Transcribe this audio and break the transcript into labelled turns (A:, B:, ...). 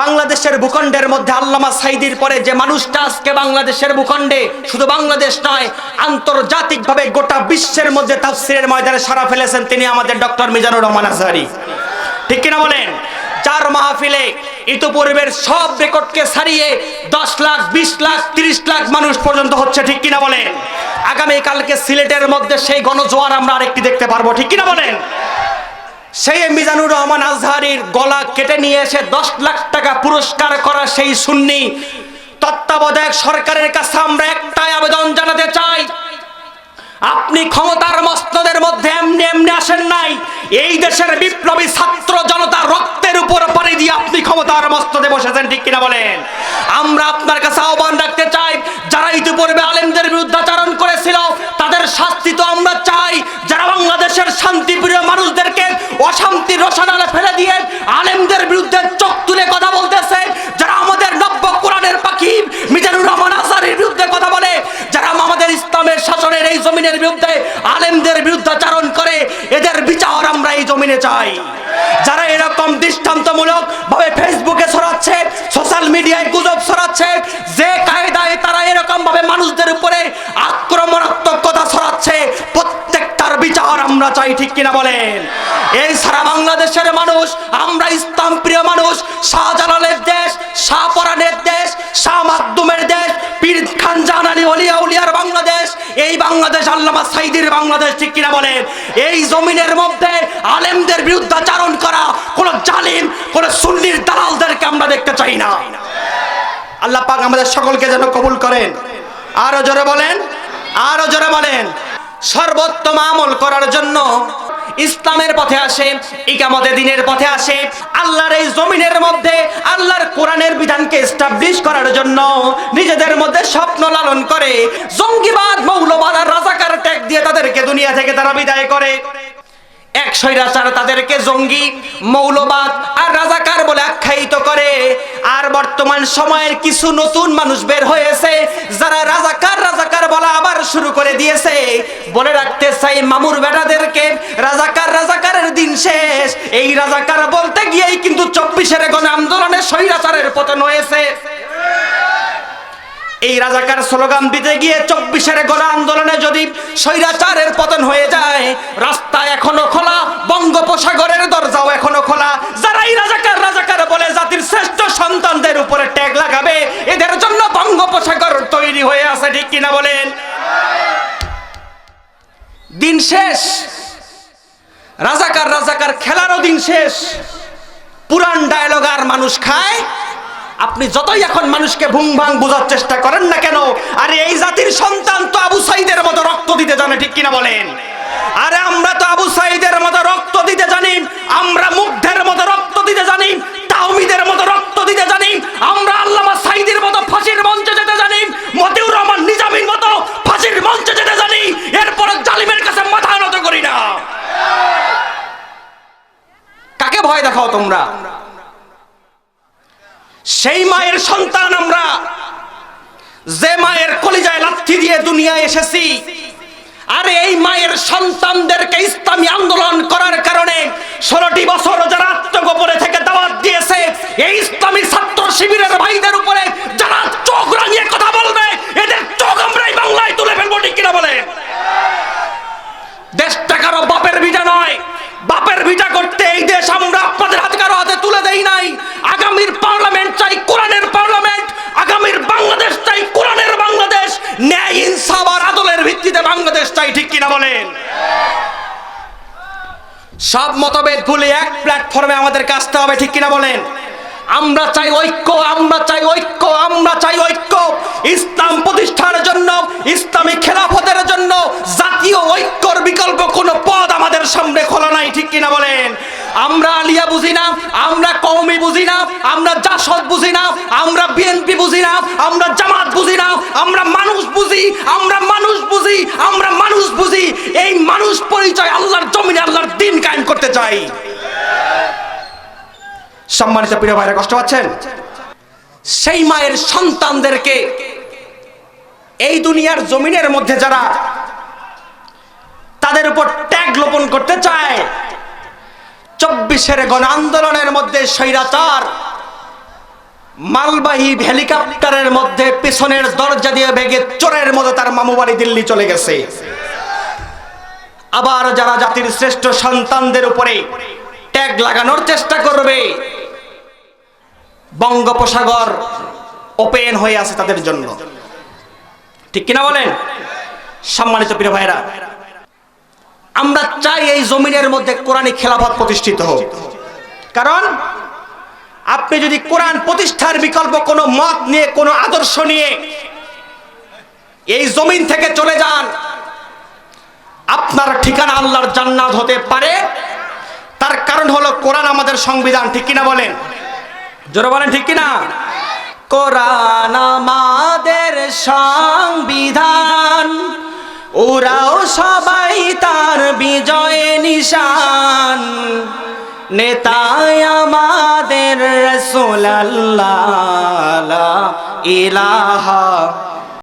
A: বাংলাদেশের ভূখণ্ডের মধ্যে আল্লামা সাইদির পরে যে মানুষটা আজকে বাংলাদেশের ভূখণ্ডে, শুধু বাংলাদেশ নয়, আন্তর্জাতিকভাবে গোটা বিশ্বের মধ্যে তাফসিরের ময়দানে সারা ফেলেছেন তিনি আমাদের ডক্টর মিজানুর রহমান আজহারি। ঠিক কিনা বলেন? চার মাহফিলে ইতিপূর্বের সব রেকর্ডকে ছাড়িয়ে দশ লাখ, বিশ লাখ, তিরিশ লাখ মানুষ পর্যন্ত হচ্ছে, ঠিক কিনা বলেন? আগামীকালকে সিলেটের মধ্যে সেই গণজোয়ার আমরা আরেকটি দেখতে পারব, ঠিক কিনা বলেন? সেই মিজানুর রহমান আজহারির গলা কেটে নিয়ে এসে দশ লাখ টাকা পুরস্কার করা সেই সুন্নি। তত্ত্বাবধায়ক সরকারের কাছে আমরা একটাই আবেদন জানাতে চাই, আপনি ক্ষমতার মস্তদের মধ্যে এমনি এমনি আসেন নাই। এই দেশের বিপ্লবী ছাত্র জনতার রক্তের উপর পানি দিয়ে আপনি ক্ষমতার মস্তদে বসেছেন, ঠিক কিনা বলেন? আমরা আপনার কাছে আহ্বান রাখতে চাই, যারা ইতিপূর্বে আলেমদের বিরুদ্ধাচরণ করেছিল তাদের শাস্তি তো আমরা চাই। যারা বাংলাদেশের শান্তিপ্রিয় মানুষদেরকে অশান্তির রসনালে ফেলে দিয়ে আলেমদের বিরুদ্ধে চোখ তুলে কথা বলতেছে, যারা আমাদের নব্য কোরআনের পাখি মিজানুর রহমান আসারির বিরুদ্ধে কথা বলে, যারা আমাদের ইসলামের শাসনের এই জমিনের বিরুদ্ধে আলেমদের বিরুদ্ধাচারণ করে, এদের বিচার আমরা এই জমিনে চাই। যারা এরকম দৃষ্টান্তমূলক ভাবে ফেসবুকে ছড়াচ্ছে, সোশ্যাল মিডিয়ায় গুজব ছড়াচ্ছে, যে কায়দায় তারা এরকম ভাবে মানুষদের উপরে চাই ঠিক কিনা বলেন? এই সারা বাংলাদেশের মানুষ, আমরা ইসলাম প্রিয় মানুষ, শাহজালালের দেশ, শাহপরানের দেশ শাহ মাধ্যমের দেশ, পীর খান জাহানানি অলিয়া উলিয়ার বাংলাদেশ, এই বাংলাদেশ আল্লামা সাইদির বাংলাদেশ ঠিক কিনা বলেন? এই জমিনের মধ্যে আলেমদের বিরুদ্ধাচারণ করা কোন জালিম, কোন সুন্নির দালালদেরকে আমরা দেখতে চাই না। আল্লাহ পাক আমাদের সকলকে যেন কবুল করেন। আরও জোরে বলেন, আরও জোরে বলেন। সর্বোত্তম আমল করার জন্য ইসলামের পথে আসে, ইকামতে দিনের পথে আসে, আল্লাহর এই জমিনের মধ্যে, আল্লাহর কোরআনের বিধানকে এস্টাবলিশ করার জন্য নিজেদের মধ্যে স্বপ্ন লালন করে, জঙ্গিবাদ, মৌলবাদ আর রাজাকার ট্যাগ দিয়ে তাদেরকে দুনিয়া থেকে তারা বিদায় করে। রাজাকার বলতে গিয়েই কিন্তু চব্বিশের গণ আন্দোলনে স্বৈরাচারের পতন হয়েছে। এই রাজাকার স্লোগান দিতে গিয়ে চব্বিশের গণ আন্দোলনে যদি স্বৈরাচারের পতন হয়ে যায় রাস্তা এখনও খোলা বঙ্গোপসাগরের দরজাও এখনও খোলা যারাই রাজাকার রাজাকার বলে জাতির শ্রেষ্ঠ সন্তানদের উপরে ট্যাগ লাগাবে এদের জন্য বঙ্গোপসাগর তৈরি হয়ে আছে ঠিক কিনা বলেন? দিন শেষ। রাজাকার রাজাকার খেলারও দিন শেষ। পুরান ডায়লগ আর মানুষ খায়। আপনি যতই এখন মানুষকে ভুং ভাং বোঝার চেষ্টা করেন না কেন, আরে এই জাতির সন্তান তো আবু সাইদের মতো রক্ত দিতে জানে, ঠিক কিনা বলেন? আরে আমরা তো আবু সাইদের মতো রক্ত দিতে জানি, আমরা মুগ্ধের মতো রক্ত দিতে জানি তাওমিদের মতো রক্ত দিতে জানি আমরা আল্লামা সাইদের মতো ফাঁসির মঞ্চে যেতে জানি মতিউর রহমান নিজামীর মতো ফাঁসির মঞ্চে যেতে জানি এরপর জালিমের কাছে মাথা নত করি না কাকে ভয় দেখাও তোমরা। সেই মায়ের সন্তান আমরা। যে মায়ের কলিজায় লাথি দিয়ে দুনিয়ায় এসেছি, আর এই মায়ের সন্তানদেরকে ইসলামী আন্দোলন করার কারণে ষোলোটি বছর যারা আত্মগোপনে থেকে দাওয়াত দিয়েছে, এই ইসলামী ছাত্র শিবিরের ভাইদের উপরে যারা চোখ কথা বলবে এদের চোখ আমরা এই বাংলায় তুলে ফেলব ঠিক কিনা বলে দেশটা কারও বাপের ভিটা নয় বাপের ভিটা করতে এই দেশ আমরা আপনাদের হাতে কারও হাতে তুলে দেই নাই আগামীর পার্লামেন্ট চাই কোরআনের পার্লামেন্ট আগামীর বাংলাদেশ চাই কোরআনের বাংলাদেশ ন্যায় ইনসাফ আর আদলের ভিত্তিতে বাংলাদেশ চাই ঠিক কিনা বলেন সব মতভেদ ভুলে এক প্ল্যাটফর্মে আমাদের আসতে হবে, ঠিক কিনা বলেন? আমরা চাই ঐক্য, আমরা চাই ঐক্য, আমরা চাই ঐক্য। ইসলাম প্রতিষ্ঠার জন্য, ইসলামী খেলাফতের জন্য জাতীয় ঐক্যর বিকল্প কোনো পদ আমাদের সামনে খোলা নাই, ঠিক কিনা বলেন? আমরা আলিয়া বুঝি না, আমরা কওমি বুঝি না, আমরা জাসদ বুঝি না, আমরা বিএনপি বুঝি না, আমরা জামাত বুঝি না, আমরা মানুষ বুঝি, আমরা মানুষ বুঝি, আমরা মানুষ বুঝি। এই মানুষ পরিচয় আল্লাহর জমিনে আল্লাহর দিন কায়েম করতে চাই। সম্মানিত প্রিয় ভাইরা, কষ্ট পাচ্ছেন? সেই মায়ের সন্তানদেরকে এই দুনিয়ার জমিনের মধ্যে যারা তাদের উপর ট্যাগ লোপন করতে চায়, চব্বিশের গণ আন্দোলনের মধ্যে স্বৈরাচার, মালবাহী হেলিকপ্টারের মধ্যে পেছনের দরজা দিয়ে ভেগে চোরের মতো তার মামু বাড়ি দিল্লি চলে গেছে। আবার যারা জাতির শ্রেষ্ঠ সন্তানদের উপরে ট্যাগ লাগানোর চেষ্টা করবে, বঙ্গোপসাগর ওপেন হয়ে আছে তাদের জন্য। ঠিক কিনা বলেন? সম্মানিত প্রিয় ভাইরা আমরা চাই এই জমিনের মধ্যে কোরআনী খেলাফত প্রতিষ্ঠিত হোক। কারণ, আপনি যদি কোরআন প্রতিষ্ঠার বিকল্প কোনো মত নিয়ে, কোনো আদর্শ নিয়ে এই জমিন থেকে চলে যান আপনার ঠিকানা আল্লাহর জান্নাত হতে পারে। তার কারণ হলো কোরআন আমাদের সংবিধান, ঠিক কিনা বলেন? জোরে বলেন, ঠিক কিনা? কোরআন আমাদের সংবিধান, ওরাও সবাই তার বিজয় নিশান। নেতায় আমাদের রসুল ইলাহা